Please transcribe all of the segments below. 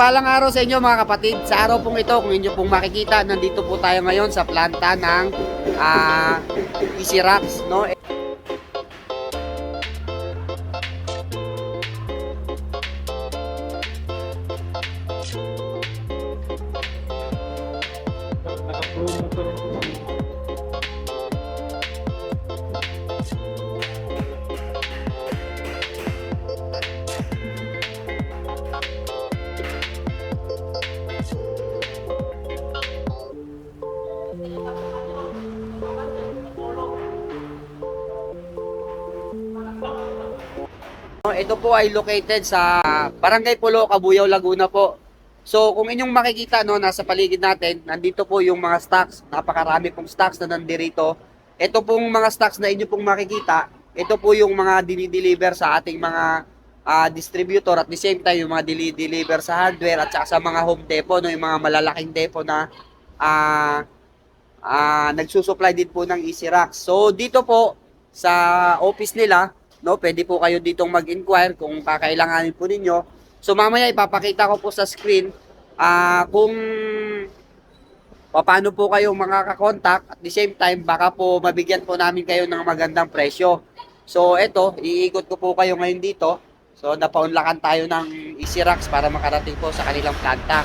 Mapagpalang araw sa inyo mga kapatid. Sa araw pong ito, kung inyo pong makikita, nandito po tayo ngayon sa planta ng ah Easy Rocks, no? Ito po ay located sa Barangay Pulo, Cabuyao, Laguna po. So, kung inyong makikita no, nasa paligid natin, nandito po yung mga stocks. Napakarami pong stocks na nandirito. Ito pong mga stocks na inyo pong makikita, ito po yung mga dinideliver sa ating mga ah, distributor at the same time yung mga dili-deliver sa hardware at saka sa mga home depot, no, yung mga malalaking depot na ah ah nagsusupply din po ng Easy Racks. So, dito po sa office nila, no, pwede po kayo ditong mag-inquire kung kakailanganin po ninyo. So mamaya ipapakita ko po sa screen ah kung paano po kayo makakakontak at the same time baka po mabigyan po namin kayo ng magandang presyo. So eto, iikot ko po kayo ngayon dito. So napaunlakan tayo ng Easy Racks para makarating po sa kanilang planta.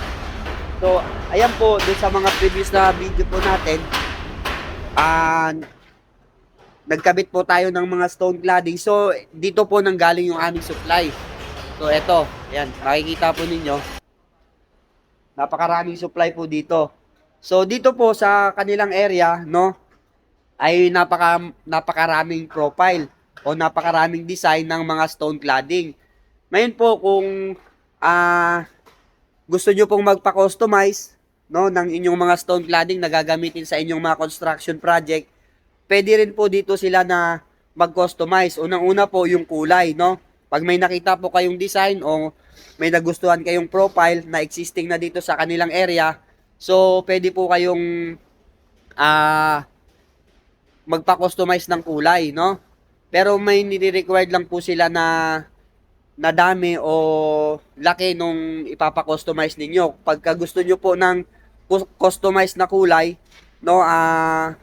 So ayan po, dun sa mga previous na video po natin, ah nagkabit po tayo ng mga stone cladding. So, dito po nanggaling yung aming supply. So, eto. Ayan, makikita po ninyo. Napakaraming supply po dito. So, dito po sa kanilang area, no, ay napaka, napakaraming profile o napakaraming design ng mga stone cladding. Ngayon po, kung ah gusto nyo pong magpa-customize no, ng inyong mga stone cladding na gagamitin sa inyong mga construction project, pwede rin po dito sila na mag-customize. Unang-una po yung kulay, no? Pag may nakita po kayong design o may nagustuhan kayong profile na existing na dito sa kanilang area, so pwede po kayong ah magpa-customize ng kulay, no? Pero may nire-required lang po sila na na dami o laki nung ipapa-customize ninyo. Pagka gusto nyo po ng cu- customize na kulay, no, ah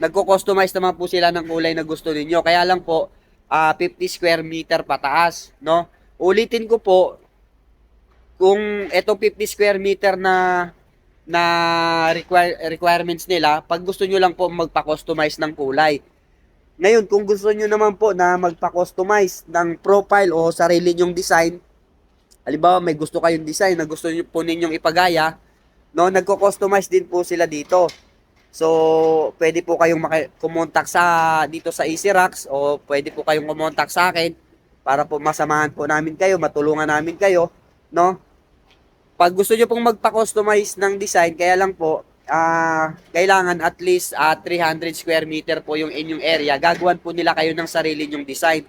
nagko-customize naman po sila ng kulay na gusto ninyo. Kaya lang po, ah 50 square meter pataas, no? Ulitin ko po, kung ito 50 square meter na na require, requirements nila, pag gusto nyo lang po magpa-customize ng kulay. Ngayon, kung gusto nyo naman po na magpa-customize ng profile o sarili nyong design, halimbawa may gusto kayong design na gusto nyo po ninyong ipagaya, no, nagko-customize din po sila dito. So, pwede po kayong kumontak sa dito sa Easy Rocks o pwede po kayong kumontak sa akin para po masamahan po namin kayo, matulungan namin kayo, no? Pag gusto niyo pong magpa-customize ng design, kaya lang po ah kailangan at least ah, 300 square meter po yung inyong area. Gagawan po nila kayo ng sarili nyong design.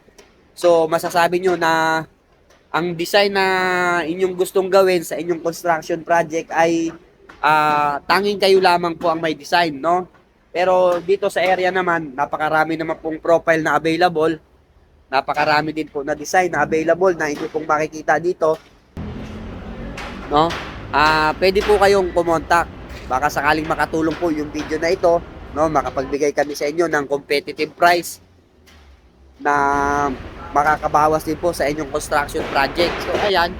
So, masasabi nyo na ang design na inyong gustong gawin sa inyong construction project ay ah tanging kayo lamang po ang may design, no? Pero dito sa area naman, napakarami naman pong profile na available. Napakarami din po na design na available na inyo pong makikita dito. No? Ah, pwede po kayong kumontak. Baka sakaling makatulong po yung video na ito, no? Makapagbigay kami sa inyo ng competitive price na makakabawas din po sa inyong construction project. So, ayan.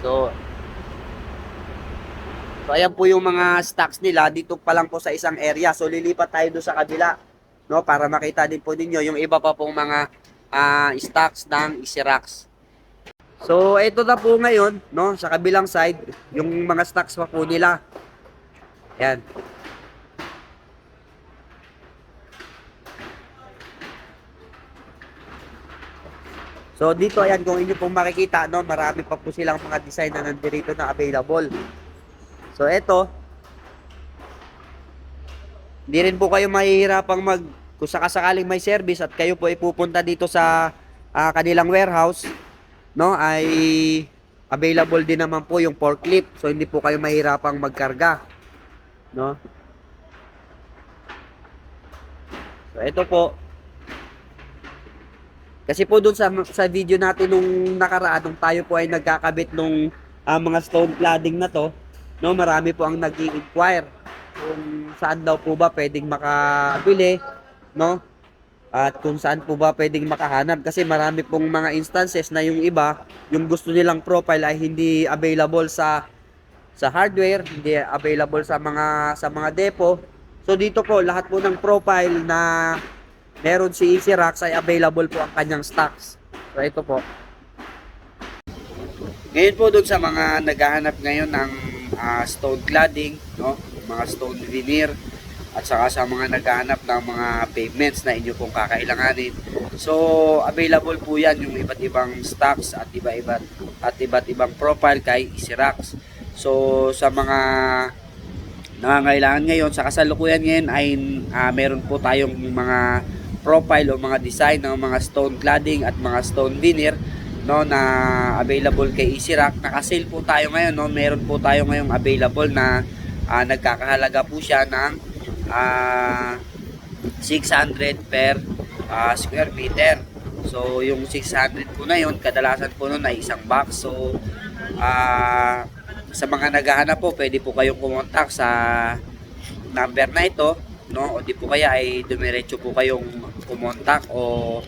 So, Ayan po yung mga stocks nila dito pa lang po sa isang area. So lilipat tayo doon sa kabila, no, para makita din po ninyo yung iba pa pong mga ah, stocks ng Isirax. So ito na po ngayon, no, sa kabilang side, yung mga stocks pa po nila. Ayan. So dito ayan kung inyo pong makikita no, marami pa po silang mga design na nandirito na available. So eto, hindi rin po kayo mahihirapang mag kung sakasakaling may service at kayo po ay pupunta dito sa ah, kanilang warehouse, no, ay available din naman po yung forklift. So hindi po kayo mahirapang magkarga, no? So ito po. Kasi po doon sa sa video natin nung nakaraan nung tayo po ay nagkakabit nung ah, mga stone cladding na to, no, marami po ang nag inquire kung saan daw po ba pwedeng makabili, no? At kung saan po ba pwedeng makahanap kasi marami pong mga instances na yung iba, yung gusto nilang profile ay hindi available sa sa hardware, hindi available sa mga sa mga depo. So dito po lahat po ng profile na meron si Easy Rocks ay available po ang kanyang stocks. So ito po. Ngayon po doon sa mga naghahanap ngayon ng ah, stone cladding, no? mga stone veneer, at saka sa mga naghahanap ng mga pavements na inyo pong kakailanganin. So, available po yan yung iba't ibang stocks at iba-iba at iba't ibang profile kay Isirax. So, sa mga nangangailangan ngayon, sa kasalukuyan ngayon ay ah, meron po tayong mga profile o mga design ng mga stone cladding at mga stone veneer no na available kay Easy Rock. Naka-sale po tayo ngayon no. Meron po tayo ngayong available na ah, nagkakahalaga po siya ng ah, 600 per ah, square meter. So yung 600 po na yun, kadalasan po nun ay isang box. So ah, sa mga naghahanap po, pwede po kayong kumontak sa number na ito, no? O di po kaya ay dumiretso po kayong kumontak o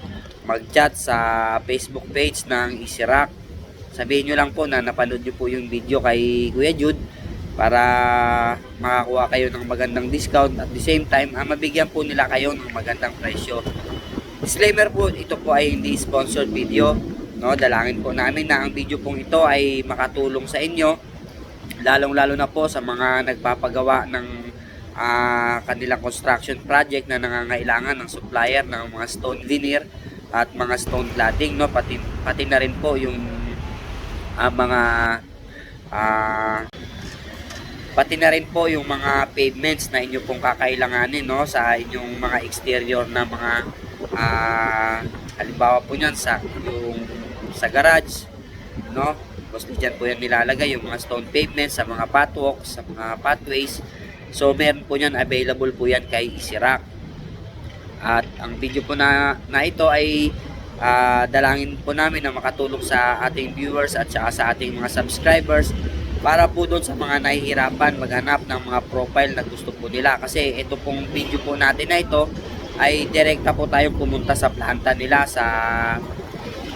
mag-chat sa Facebook page ng Rock. Sabihin nyo lang po na napanood nyo po yung video kay Kuya Jude para makakuha kayo ng magandang discount at the same time ah, mabigyan po nila kayo ng magandang presyo. Disclaimer po, ito po ay hindi sponsored video. No, dalangin po namin na ang video pong ito ay makatulong sa inyo lalong-lalo na po sa mga nagpapagawa ng ah, kanilang construction project na nangangailangan ng supplier ng mga stone veneer at mga stone cladding no pati pati na rin po yung ah, mga ah, pati na rin po yung mga pavements na inyo pong kakailanganin no sa inyong mga exterior na mga ah, halimbawa po niyan sa yung sa garage no Tapos dyan po yan nilalagay yung mga stone pavements sa mga pathwalks, sa mga pathways. So meron po yan available po yan kay Rock. At ang video po na, na ito ay ah, dalangin po namin na makatulong sa ating viewers at saka sa ating mga subscribers para po doon sa mga nahihirapan maghanap ng mga profile na gusto po nila. Kasi ito pong video po natin na ito ay direkta po tayong pumunta sa planta nila sa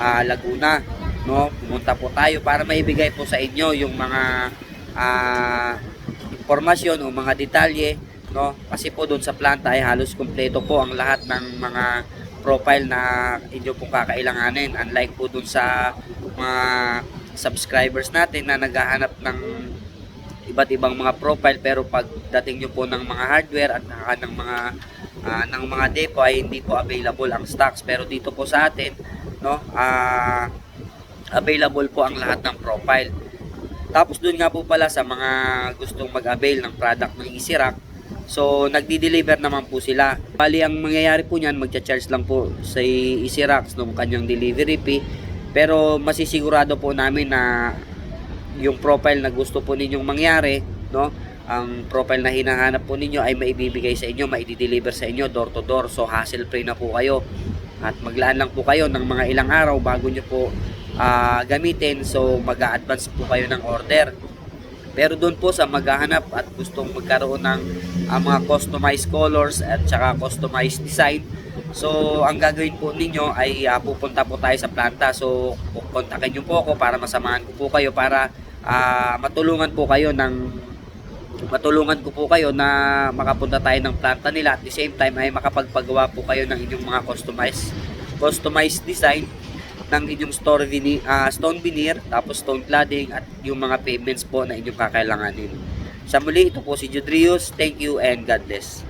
ah, Laguna no pumunta po tayo para maibigay po sa inyo yung mga ah, impormasyon o mga detalye no? Kasi po doon sa planta ay halos kumpleto po ang lahat ng mga profile na inyo pong kakailanganin. Unlike po doon sa mga subscribers natin na naghahanap ng iba't ibang mga profile. Pero pagdating nyo po ng mga hardware at saka ng mga ah, ng mga depo ay hindi po available ang stocks. Pero dito po sa atin no ah available po ang lahat ng profile. Tapos doon nga po pala sa mga gustong mag-avail ng product ng Easy Rock, so nagdi-deliver naman po sila. Bali ang mangyayari po niyan, magcha-charge lang po sa Easy Rocks ng kanyang delivery fee. Pero masisigurado po namin na yung profile na gusto po ninyong mangyari, no? Ang profile na hinahanap po ninyo ay maibibigay sa inyo, maidi-deliver sa inyo door to door. So hassle free na po kayo. At maglaan lang po kayo ng mga ilang araw bago nyo po ah, gamitin. So mag-a-advance po kayo ng order. Pero doon po sa maghahanap at gustong magkaroon ng ah, mga customized colors at saka customized design. So ang gagawin po ninyo ay ah, pupunta po tayo sa planta. So kontakin niyo po ako para masamahan ko po kayo para ah, matulungan po kayo ng matulungan ko po kayo na makapunta tayo ng planta nila at the same time ay makapagpagawa po kayo ng inyong mga customized customized design ng inyong store vini, ah, stone veneer, tapos stone cladding at yung mga pavements po na inyong kakailanganin. Sa muli, ito po si Judrius. Thank you and God bless.